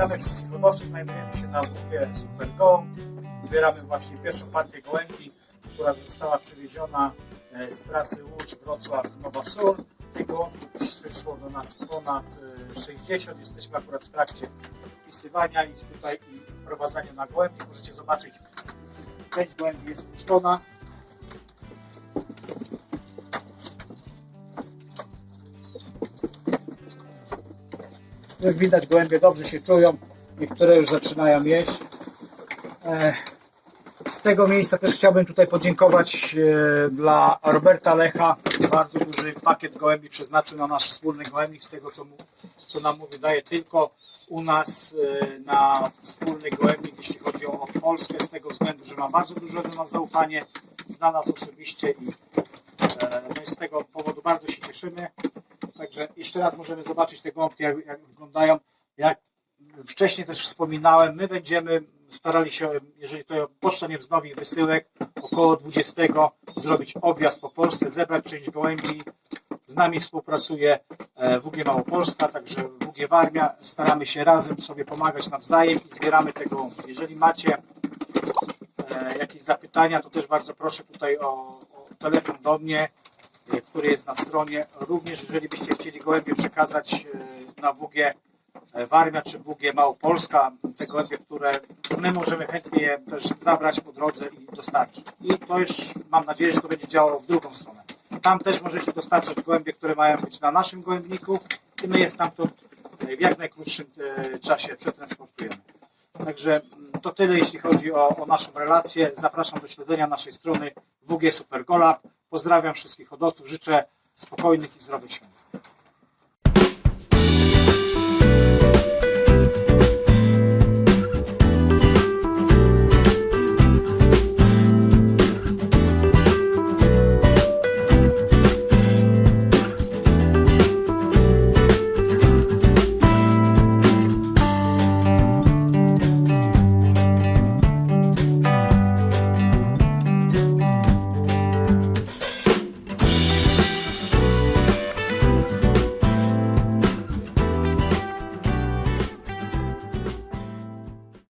Witamy wszystkich hodowców. Znajdujemy się na grupie Super Go. Wybieramy właśnie pierwszą partię gołębi, która została przywieziona e, z trasy Łódź, Wrocław, Nowa Sól. Tych gołębi przyszło do nas ponad e, 60. Jesteśmy akurat w trakcie wpisywania ich tutaj i wprowadzania na gołębi. Możecie zobaczyć, część gołębi jest puszczona. Jak widać, gołębie dobrze się czują. Niektóre już zaczynają jeść. E, Z tego miejsca też chciałbym tutaj podziękować e, dla Roberta Lecha. Bardzo duży pakiet gołębi przeznaczył na nasz wspólny gołębnik. Z tego co, mu, co nam mówi, daje tylko u nas e, na wspólny gołębnik, jeśli chodzi o Polskę. Z tego względu, że ma bardzo duże do nas zaufanie. Zna nas osobiście i no i z tego powodu bardzo się cieszymy. Także jeszcze raz możemy zobaczyć te gąbki, jak, jak wyglądają. Jak wcześniej też wspominałem, my będziemy starali się, jeżeli to poczta nie wznowi wysyłek, około 20 zrobić objazd po Polsce, zebrać część gołębi. Z nami współpracuje e, WG Małopolska, także WG Warmia. Staramy się razem sobie pomagać nawzajem i zbieramy te gołębie. Jeżeli macie e, jakieś zapytania, to też bardzo proszę tutaj o, o telefon do mnie, który jest na stronie. Również jeżeli byście chcieli gołębie przekazać e, na WG Warmia czy WG Małopolska, te gołębie, które my możemy chętnie je też zabrać po drodze i dostarczyć. I to już mam nadzieję, że to będzie działało w drugą stronę. Tam też możecie dostarczyć gołębie, które mają być na naszym gołębniku i my je stamtąd e, w jak najkrótszym e, czasie przetransportujemy. Także mm, to tyle, jeśli chodzi o, o naszą relację. Zapraszam do śledzenia naszej strony WG Super Golab. Pozdrawiam wszystkich hodowców. Życzę spokojnych i zdrowych świąt.